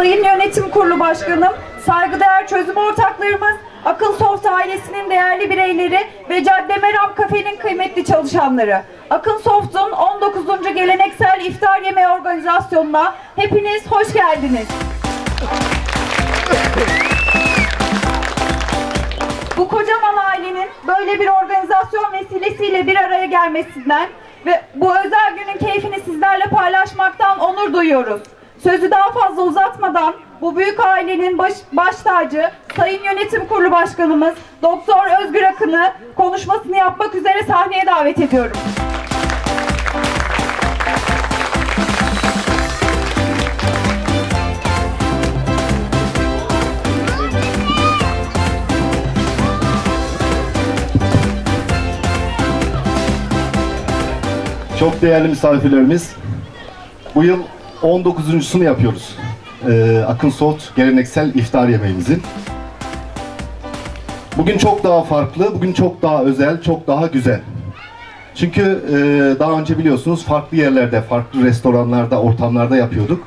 Sayın Yönetim Kurulu Başkanım, saygıdeğer çözüm ortaklarımız, Akıl Soft ailesinin değerli bireyleri ve Cadde Meram Kafe'nin kıymetli çalışanları. Akıl Soft'un 19. geleneksel iftar yemeği organizasyonuna hepiniz hoş geldiniz. Bu kocaman ailenin böyle bir organizasyon vesilesiyle bir araya gelmesinden ve bu özel günün keyfini sizlerle paylaşmaktan onur duyuyoruz. Sözü daha fazla uzatmadan bu büyük ailenin baş, baş tacı Sayın Yönetim Kurulu Başkanımız Doktor Özgür Akın'ı konuşmasını yapmak üzere sahneye davet ediyorum. Çok değerli misafirlerimiz, bu yıl 19.sunu yapıyoruz. Ee, Akın Soğut geleneksel iftar yemeğimizin. Bugün çok daha farklı, bugün çok daha özel, çok daha güzel. Çünkü e, daha önce biliyorsunuz farklı yerlerde, farklı restoranlarda, ortamlarda yapıyorduk.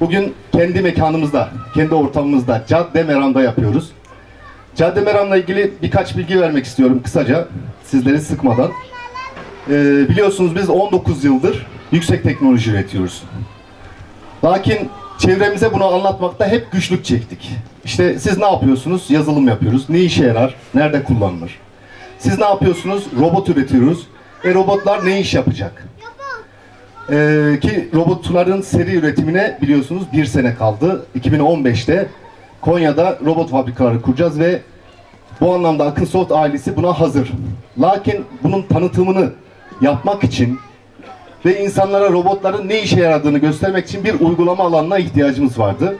Bugün kendi mekanımızda, kendi ortamımızda, Cadde Meram'da yapıyoruz. Cadde Meram'la ilgili birkaç bilgi vermek istiyorum kısaca, sizleri sıkmadan. Ee, biliyorsunuz biz 19 yıldır yüksek teknoloji üretiyoruz. Lakin çevremize bunu anlatmakta hep güçlük çektik. İşte siz ne yapıyorsunuz? Yazılım yapıyoruz. Ne işe yarar? Nerede kullanılır? Siz ne yapıyorsunuz? Robot üretiyoruz. E robotlar ne iş yapacak? Ee, ki robotların seri üretimine biliyorsunuz bir sene kaldı. 2015'te Konya'da robot fabrikaları kuracağız ve bu anlamda Akınsoft ailesi buna hazır. Lakin bunun tanıtımını yapmak için ve insanlara robotların ne işe yaradığını göstermek için bir uygulama alanına ihtiyacımız vardı.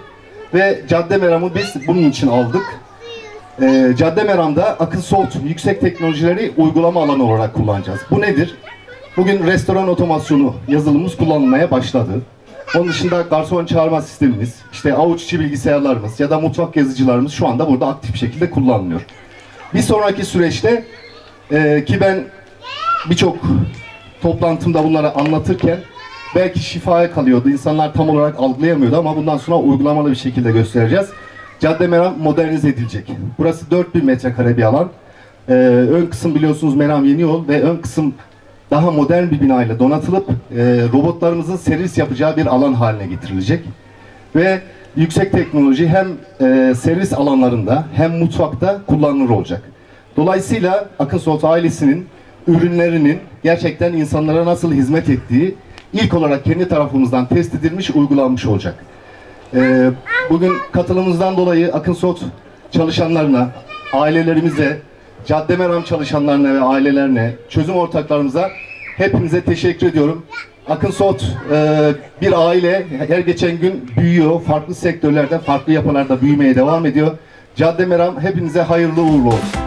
Ve Cadde Meram'ı biz bunun için aldık. Ee, Cadde Meram'da akıl soğut yüksek teknolojileri uygulama alanı olarak kullanacağız. Bu nedir? Bugün restoran otomasyonu yazılımımız kullanılmaya başladı. Onun dışında garson çağırma sistemimiz, işte avuç içi bilgisayarlarımız ya da mutfak yazıcılarımız şu anda burada aktif şekilde kullanılıyor. Bir sonraki süreçte e, ki ben birçok toplantımda bunları anlatırken belki şifaya kalıyordu. İnsanlar tam olarak algılayamıyordu ama bundan sonra uygulamalı bir şekilde göstereceğiz. Cadde Meram modernize edilecek. Burası 4000 metrekare bir alan. Ee, ön kısım biliyorsunuz Meram Yeni Yol ve ön kısım daha modern bir binayla donatılıp e, robotlarımızın servis yapacağı bir alan haline getirilecek. Ve yüksek teknoloji hem e, servis alanlarında hem mutfakta kullanılır olacak. Dolayısıyla Akınsoft ailesinin ürünlerinin gerçekten insanlara nasıl hizmet ettiği ilk olarak kendi tarafımızdan test edilmiş, uygulanmış olacak. Ee, bugün katılımımızdan dolayı Akınsoft çalışanlarına, ailelerimize, Cadde Meram çalışanlarına ve ailelerine, çözüm ortaklarımıza hepinize teşekkür ediyorum. Akınsoft e, bir aile her geçen gün büyüyor. Farklı sektörlerde, farklı yapılarda büyümeye devam ediyor. Cadde Meram hepinize hayırlı uğurlu olsun.